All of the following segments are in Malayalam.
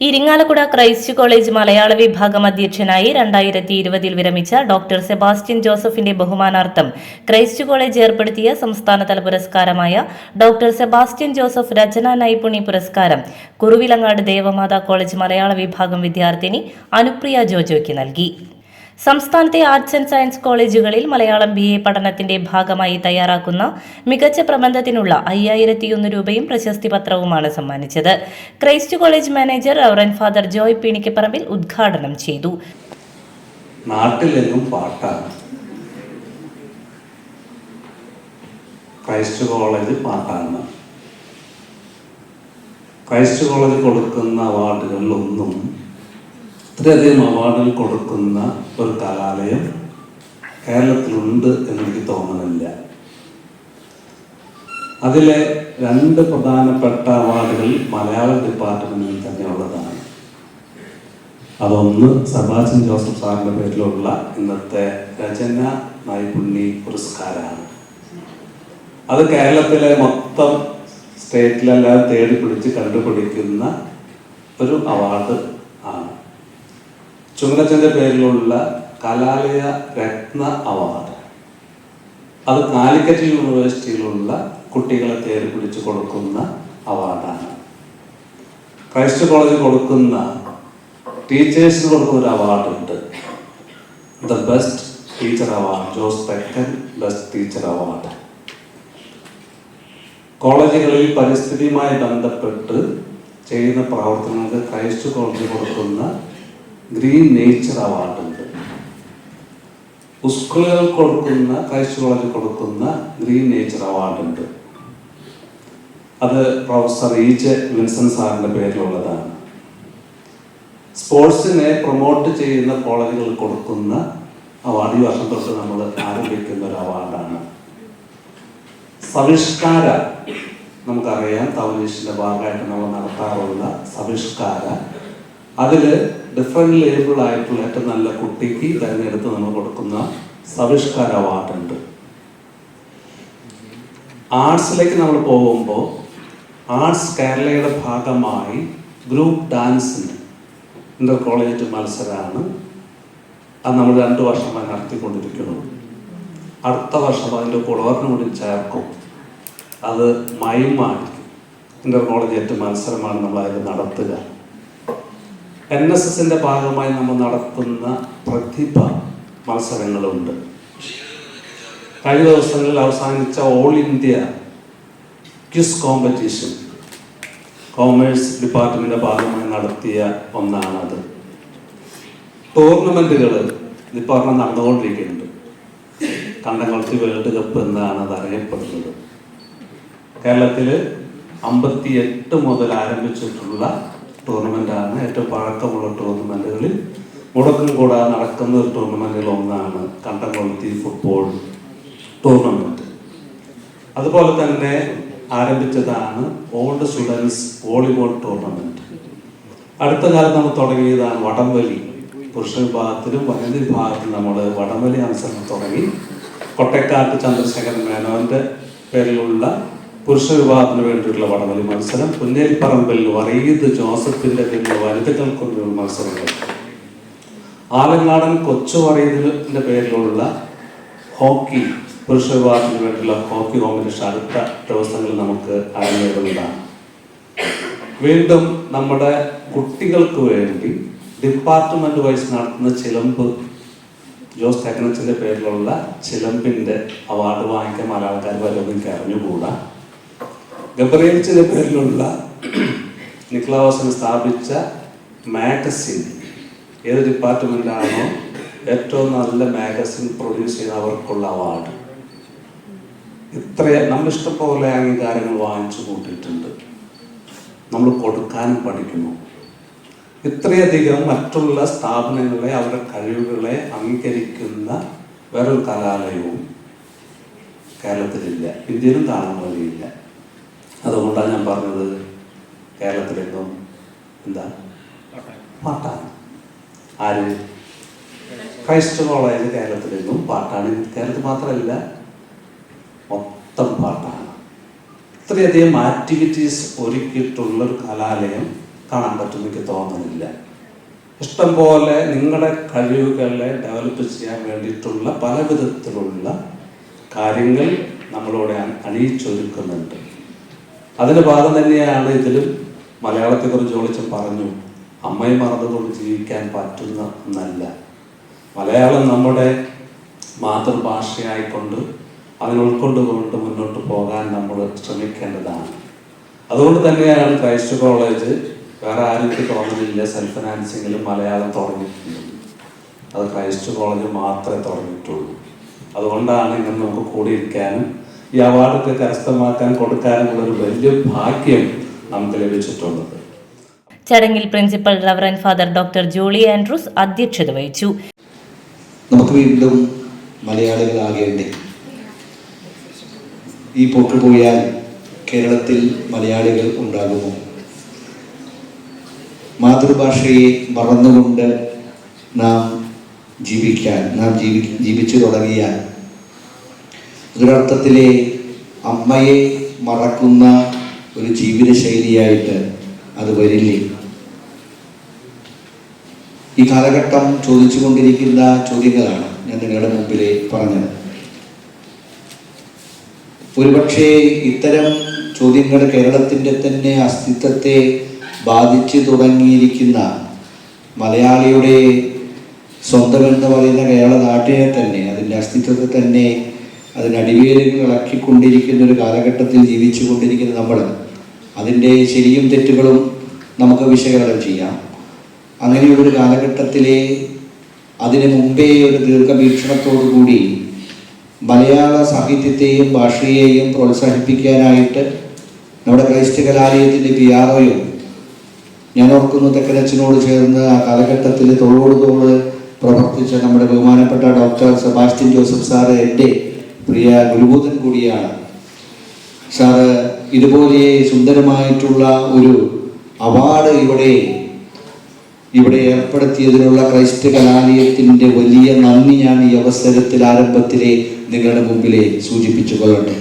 ഇരിങ്ങാലക്കുട ക്രൈസ്റ്റ് കോളേജ് മലയാള വിഭാഗം അധ്യക്ഷനായി രണ്ടായിരത്തി ഇരുപതിൽ വിരമിച്ച ഡോക്ടർ സെബാസ്റ്റ്യൻ ജോസഫിന്റെ ബഹുമാനാർത്ഥം ക്രൈസ്റ്റ് കോളേജ് ഏർപ്പെടുത്തിയ സംസ്ഥാനതല പുരസ്കാരമായ ഡോക്ടർ സെബാസ്റ്റ്യൻ ജോസഫ് രചനാ നൈപുണി പുരസ്കാരം കുറുവിലങ്ങാട് ദേവമാതാ കോളേജ് മലയാള വിഭാഗം വിദ്യാർത്ഥിനി അനുപ്രിയ ജോജോയ്ക്ക് നൽകി. സംസ്ഥാനത്തെ ആർട്സ് ആൻഡ് സയൻസ് കോളേജുകളിൽ മലയാളം ബി എ പഠനത്തിന്റെ ഭാഗമായി തയ്യാറാക്കുന്ന മികച്ച പ്രബന്ധത്തിനുള്ള അയ്യായിരത്തിയൊന്ന് രൂപയും പ്രശസ്തി പത്രവുമാണ് സമ്മാനിച്ചത്. Christ college manager reverend father Joy Peenikkaparambil ഉദ്ഘാടനം ചെയ്തു. നാട്ടിലെങ്ങും പാട്ടാണ് ക്രൈസ്റ്റ് കോളേജ് പാട്ടാണ്. ക്രൈസ്റ്റ് കോളേജ് കൊടുക്കുന്ന അവാർഡുകളിലൊന്നും ഇത്രയധികം അവാർഡുകൾ കൊടുക്കുന്ന ഒരു കലാലയം കേരളത്തിലുണ്ട് എന്നെനിക്ക് തോന്നുന്നില്ല അതിലെ രണ്ട് പ്രധാനപ്പെട്ട അവാർഡുകൾ മലയാളം ഡിപ്പാർട്ട്മെന്റിൽ തന്നെയുള്ളതാണ് അതൊന്ന് സബാച്ചൻ ജോസഫ് സാറിന്റെ പേരിലുള്ള ഇന്നത്തെ രചന നൈപുണ്യ പുരസ്കാരമാണ്. അത് കേരളത്തിലെ മൊത്തം സ്റ്റേറ്റിലെല്ലാം തേടി പിടിച്ച് കണ്ടുപിടിക്കുന്ന ഒരു അവാർഡ് ചുമലച്ചന്റെ പേരിലുള്ള കലാലയ രത്ന അവാർഡ്. അത് കാലിക്കറ്റ് യൂണിവേഴ്സിറ്റിയിലുള്ള കുട്ടികളെ തേര് പിടിച്ച് കൊടുക്കുന്ന അവാർഡാണ്. ക്രൈസ്റ്റ് കോളേജ് കൊടുക്കുന്ന ടീച്ചേഴ്സിന് കൊടുക്കുന്ന ഒരു അവാർഡുണ്ട്. The best teacher award Jose Thekkan best teacher award. കോളേജുകളിൽ പരിസ്ഥിതിയുമായി ബന്ധപ്പെട്ട് ചെയ്യുന്ന പ്രവർത്തനങ്ങൾക്ക് ക്രൈസ്റ്റ് കോളേജ് കൊടുക്കുന്ന ഗ്രീൻ നേച്ചർ അവാർഡ് ഉണ്ട് സ്കൂളുകൾ കൊടുക്കുന്ന ക്രൈസ്റ്റ് കൊടുക്കുന്ന ഗ്രീൻ നേച്ചർ അവാർഡ് ഉണ്ട് അത് പ്രൊഫസർ ഇ ജെ വിൻസൺ സാറിന്റെ പേരിലുള്ളതാണ്. സ്പോർട്സിനെ പ്രൊമോട്ട് ചെയ്യുന്ന കോളേജുകൾ കൊടുക്കുന്ന അവാർഡ് ഈ വർഷം തൊട്ട് നമ്മൾ ആരംഭിക്കുന്ന ഒരു അവാർഡാണ്. സവിഷ്കാര നമുക്കറിയാം തവനീഷിന്റെ ഭാഗമായിട്ട് നമ്മൾ നടത്താറുള്ള സവിഷ്കാര അതിൽ ഡിഫറെന്റ് ലേബിൾ ആയിട്ടുള്ള ഏറ്റവും നല്ല കുട്ടിക്ക് തിരഞ്ഞെടുത്ത് നമ്മൾ കൊടുക്കുന്ന സവിഷ്കാര അവാർഡുണ്ട് ആർട്സിലേക്ക് നമ്മൾ പോകുമ്പോൾ ആർട്സ് കേരളയുടെ ഭാഗമായി ഗ്രൂപ്പ് ഡാൻസിന് ഇന്റർ കോളേജ് മത്സരമാണ് അത് നമ്മൾ രണ്ട് വർഷമായി നടത്തിക്കൊണ്ടിരിക്കുന്നു. അടുത്ത വർഷം അതിന്റെ കുളറിനും കൂടി ചേർക്കും. അത് മയമായിരിക്കും ഇന്റർ കോളേജ് മത്സരമാണ് നമ്മൾ അതിൽ നടത്തുക. എൻ എസ് എസിന്റെ ഭാഗമായി നമ്മൾ നടത്തുന്ന പ്രതിഭ മത്സരങ്ങളുണ്ട്. കഴിഞ്ഞ ദിവസങ്ങളിൽ അവസാനിച്ച all India quiz competition commerce ഡിപ്പാർട്ട്മെന്റിന്റെ ഭാഗമായി നടത്തിയ ഒന്നാണത്. ടൂർണമെന്റുകൾ ഡിപ്പാർട്ട്മെന്റ് നടന്നുകൊണ്ടിരിക്കുന്നുണ്ട്. കണ്ടങ്ങൾക്ക് വേൾഡ് കപ്പ് എന്നാണ് അത് അറിയപ്പെടുന്നത്. കേരളത്തിൽ അമ്പത്തി എട്ട് മുതൽ ആരംഭിച്ചിട്ടുള്ള ടൂർണമെന്റാണ്. ഏറ്റവും പഴക്കമുള്ള ടൂർണമെന്റുകളിൽ മുടക്കം കൂടാതെ നടക്കുന്ന ഒരു ടൂർണമെന്റുകൾ ഒന്നാണ് കണ്ടംകൊളുത്തി ഫുട്ബോൾ ടൂർണമെന്റ്. അതുപോലെ തന്നെ ആരംഭിച്ചതാണ് ഓൾഡ് സ്റ്റുഡൻസ് വോളിബോൾ ടൂർണമെന്റ്. അടുത്ത കാലത്ത് നമ്മൾ തുടങ്ങിയതാണ് വടംവലി. പുരുഷ വിഭാഗത്തിലും വനിത വിഭാഗത്തിലും നമ്മൾ വടംവലി മത്സരം തുടങ്ങി. കൊട്ടക്കാട്ട് ചന്ദ്രശേഖരൻ മേനോന്റെ പേരിലുള്ള പുരുഷ വിഭാഗത്തിന് വേണ്ടിയിട്ടുള്ള വടവലി മത്സരം പുന്നേൽപ്പറമ്പിൽ വറീദ് ജോസഫിന്റെ പേരിൽ വനിതകൾക്കുള്ള മത്സരങ്ങൾ. ആലങ്ങാടൻ കൊച്ചു വറീദിന്റെ പേരിലുള്ള ഹോക്കി പുരുഷ വിഭാഗത്തിന് വേണ്ടിയുള്ള ഹോക്കി കോമ്പറ്റീഷൻ അടുത്ത ദിവസങ്ങളിൽ നമുക്ക് അരങ്ങേറുന്നതാണ്. വീണ്ടും നമ്മുടെ കുട്ടികൾക്ക് വേണ്ടി ഡിപ്പാർട്ട്മെന്റ് വൈസ് നടത്തുന്ന ചിലമ്പ് ജോസ് ടെക്നച്ചിന്റെ പേരിലുള്ള ചിലമ്പിന്റെ അവാർഡ് വാങ്ങിക്കാൻ മലയാളക്കാർ വല്ലതും എനിക്ക് ഗബ്രിയൽച്ചിന്റെ പേരിലുള്ള നിക്ലാവാസൻ സ്ഥാപിച്ച മാഗസിൻ ഏത് ഡിപ്പാർട്ട്മെന്റാണോ ഏറ്റവും നല്ല മാഗസിൻ പ്രൊഡ്യൂസ് ചെയ്ത അവർക്കുള്ള അവാർഡ്. ഇത്ര നമ്മൾ ഇഷ്ടംപോലെ അംഗീകാരങ്ങൾ വാങ്ങിച്ചു കൂട്ടിയിട്ടുണ്ട്. നമ്മൾ കൊടുക്കാനും പഠിക്കുന്നു. ഇത്രയധികം മറ്റുള്ള സ്ഥാപനങ്ങളെ അവരുടെ കഴിവുകളെ അംഗീകരിക്കുന്ന വേറൊരു കലാലയവും കേരളത്തിലില്ല. ഇന്ത്യയിലും കാണാൻ അതുകൊണ്ടാണ് ഞാൻ പറഞ്ഞത് കേരളത്തിലെങ്ങും എന്താ? പാട്ടാണ് ആര്? ക്രൈസ്റ്റ് കോളേജ് കേരളത്തിലെങ്ങും പാട്ടാണ്. കേരളത്തിൽ മാത്രമല്ല മൊത്തം പാട്ടാണ്. ഇത്രയധികം ആക്ടിവിറ്റീസ് ഒരുക്കിയിട്ടുള്ള ഒരു കലാലയം കാണാൻ പറ്റും എനിക്ക് തോന്നുന്നില്ല ഇഷ്ടം പോലെ നിങ്ങളുടെ കഴിവുകളെ ഡെവലപ്പ് ചെയ്യാൻ വേണ്ടിയിട്ടുള്ള പല വിധത്തിലുള്ള കാര്യങ്ങൾ നമ്മളോടെ അണി- അണിയിച്ചൊരുക്കുന്നുണ്ട്. അതിന്റെ ഭാഗം തന്നെയാണ് ഇതിലും മലയാളത്തെ മലയാളത്തെക്കുറിച്ച് ഒളിച്ച് പറഞ്ഞു അമ്മയെ മറന്നുകൊണ്ട് ജീവിക്കാൻ പറ്റുന്ന ഒന്നല്ല. മലയാളം നമ്മുടെ മാതൃഭാഷയായിക്കൊണ്ട് അതിനെ ഉൾക്കൊണ്ടുകൊണ്ട് മുന്നോട്ട് പോകാൻ നമ്മൾ ശ്രമിക്കേണ്ടതാണ്. അതുകൊണ്ട് തന്നെയാണ് ക്രൈസ്റ്റ് കോളേജ് വേറെ ആരൊക്കെ തോന്നുന്നില്ല സെൽഫ് ഫിനാൻസിങ്ങിലും മലയാളം തുടങ്ങിയിട്ടുണ്ട് അത് ക്രൈസ്റ്റ് കോളേജ് മാത്രമേ തുടങ്ങിയിട്ടുള്ളൂ അതുകൊണ്ടാണ് ഇങ്ങനെ നമുക്ക് കൂടിയിരിക്കാനും ഈ അവാർഡൊക്കെ കരസ്ഥമാക്കാൻ കൊടുക്കാനുള്ള ഒരു വലിയ ഭാഗ്യം നമുക്ക് ലഭിച്ചിട്ടുള്ളത്. ചടങ്ങിൽ principal reverend father doctor Jolly Andrews അധ്യക്ഷത വഹിച്ചു. നമുക്ക് വീണ്ടും മലയാളികളാകേണ്ടേ? ഈ പോക്ക് പോയാൽ കേരളത്തിൽ മലയാളികൾ ഉണ്ടാകുമോ? മാതൃഭാഷയെ മറന്നുകൊണ്ട് നാം ജീവിക്കാൻ നാം ജീവി ജീവിച്ചു തുടങ്ങിയാൽ ഒരർത്ഥത്തിലെ അമ്മയെ മറക്കുന്ന ഒരു ജീവിതശൈലിയായിട്ട് അത് വരില്ലേ? ഈ കാലഘട്ടം ചോദിച്ചുകൊണ്ടിരിക്കുന്ന ചോദ്യങ്ങളാണ് ഞാൻ നിങ്ങളുടെ മുമ്പിൽ പറഞ്ഞത്. ഒരുപക്ഷെ ഇത്തരം ചോദ്യങ്ങൾ കേരളത്തിന്റെ തന്നെ അസ്തിത്വത്തെ ബാധിച്ചു തുടങ്ങിയിരിക്കുന്ന മലയാളിയുടെ സ്വന്തം എന്ന് പറയുന്ന കേരള നാട്ടിനെ തന്നെ അതിന്റെ അസ്തിത്വത്തെ തന്നെ അതിനടിവേരുകൾ ഇളക്കിക്കൊണ്ടിരിക്കുന്ന ഒരു കാലഘട്ടത്തിൽ ജീവിച്ചു കൊണ്ടിരിക്കുന്ന നമ്മൾ അതിന്റെ ശരിയും തെറ്റുകളും നമുക്ക് വിശകലനം ചെയ്യാം. അങ്ങനെയുള്ളൊരു കാലഘട്ടത്തിലെ അതിന് മുമ്പേ ഒരു ദീർഘവീക്ഷണത്തോടു കൂടി മലയാള സാഹിത്യത്തെയും ഭാഷയെയും പ്രോത്സാഹിപ്പിക്കാനായിട്ട് നമ്മുടെ ക്രൈസ്ത കലാലയത്തിന്റെ പി ആർ ഒയും ഞാൻ ഓർക്കുന്നു തെക്കനച്ചനോട് ചേർന്ന് ആ കാലഘട്ടത്തിൽ തോളോട് തോൾ പ്രവർത്തിച്ച നമ്മുടെ ബഹുമാനപ്പെട്ട ഡോക്ടർ സെബാസ്റ്റ്യൻ ജോസഫ് സാറ് എന്റെ പ്രിയ ഗുരുബോധൻ കൂടിയാണ്. സാറ് ഇതുപോലെ സുന്ദരമായിട്ടുള്ള ഒരു അവാർഡ് ഇവിടെ ഇവിടെ ഏർപ്പെടുത്തിയതിനുള്ള ക്രൈസ്ത കലാലയത്തിന്റെ വലിയ നന്ദി ഞാൻ ഈ അവസരത്തിൽ ആരംഭത്തിലെ നിങ്ങളുടെ മുമ്പിലെ സൂചിപ്പിച്ചു കൊള്ളട്ടെ.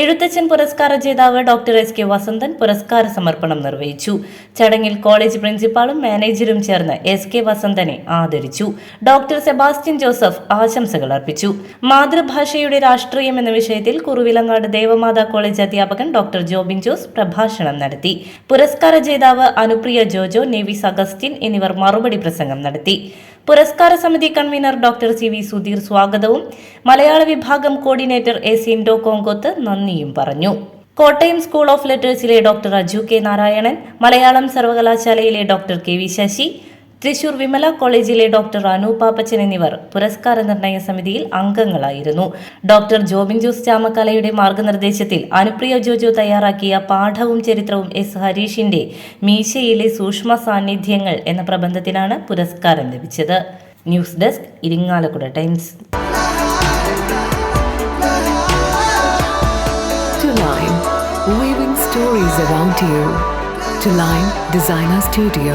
എഴുത്തച്ഛൻ പുരസ്കാര ജേതാവ് ഡോക്ടർ എസ് കെ വസന്തൻ പുരസ്കാര സമർപ്പണം നിർവഹിച്ചു. ചടങ്ങിൽ കോളേജ് പ്രിൻസിപ്പാളും മാനേജരും ചേർന്ന് എസ് കെ വസന്തനെ ആദരിച്ചു. ഡോക്ടർ സെബാസ്റ്റ്യൻ ജോസഫ് ആശംസകൾ അർപ്പിച്ചു. മാതൃഭാഷയുടെ രാഷ്ട്രീയം എന്ന വിഷയത്തിൽ കുറുവിലങ്ങാട് ദേവമാതാ കോളേജ് അധ്യാപകൻ ഡോക്ടർ ജോബിൻ ജോസ് പ്രഭാഷണം നടത്തി. പുരസ്കാര ജേതാവ് അനുപ്രിയ ജോജോ നെവിസ് അഗസ്റ്റിൻ എന്നിവർ മറുപടി പ്രസംഗം നടത്തി. പുരസ്കാര സമിതി convener doctor C V Sudheer സ്വാഗതവും. മലയാള വിഭാഗം കോർഡിനേറ്റർ എ സിൻഡോ കോങ്കോത്ത് നന്ദിയും പറഞ്ഞു. കോട്ടയം സ്കൂൾ ഓഫ് ലെറ്റേഴ്സിലെ ഡോക്ടർ അജു കെ നാരായണൻ മലയാളം സർവകലാശാലയിലെ doctor K V Sasi Thrissur Vimala കോളേജിലെ ഡോക്ടർ അനു പാപ്പച്ചൻ എന്നിവർ പുരസ്കാര നിർണയ സമിതിയിൽ അംഗങ്ങളായിരുന്നു. ഡോക്ടർ ജോബിൻ ജോസ് ചാമക്കാലയുടെ മാർഗനിർദ്ദേശത്തിൽ അനുപ്രിയ ജോജോ തയ്യാറാക്കിയ പാഠവും ചരിത്രവും എസ് ഹരീഷിന്റെ മീശയിലെ സൂക്ഷ്മ സാന്നിധ്യങ്ങൾ എന്ന പ്രബന്ധത്തിനാണ് പുരസ്കാരം ലഭിച്ചത്. News desk Irinjalakuda times. Weaving stories around you. To Designer Studio,